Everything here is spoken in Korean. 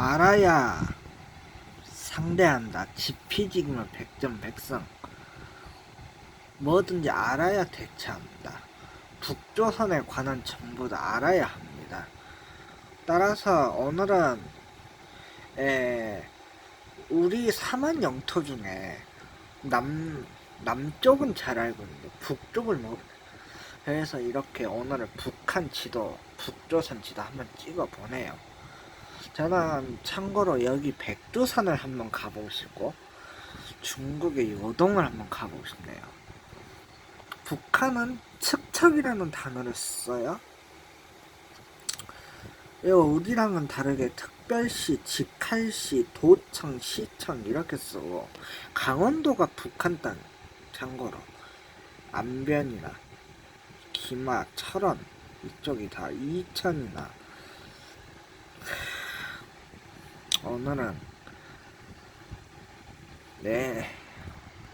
알아야 상대한다. 지피지기면 백전 백승. 뭐든지 알아야 대처합니다. 북조선에 관한 정보도 알아야 합니다. 따라서 오늘은 에, 우리 삼한 영토 중에 남 남쪽은 잘 알고 있는데 북쪽을 모르. 그래서 이렇게 오늘은 북한 지도, 북조선 지도 한번 찍어 보네요. 저는 참고로 여기 백두산을 한번 가보고 싶고 중국의 요동을 한번 가보고 싶네요. 북한은 척척이라는 단어를 써요. 이 우리랑은 다르게 특별시, 직할시, 도청, 시청 이렇게 쓰고 강원도가 북한 땅 참고로 안변이나 기마, 철원 이쪽이 다 이천이나 오늘은 네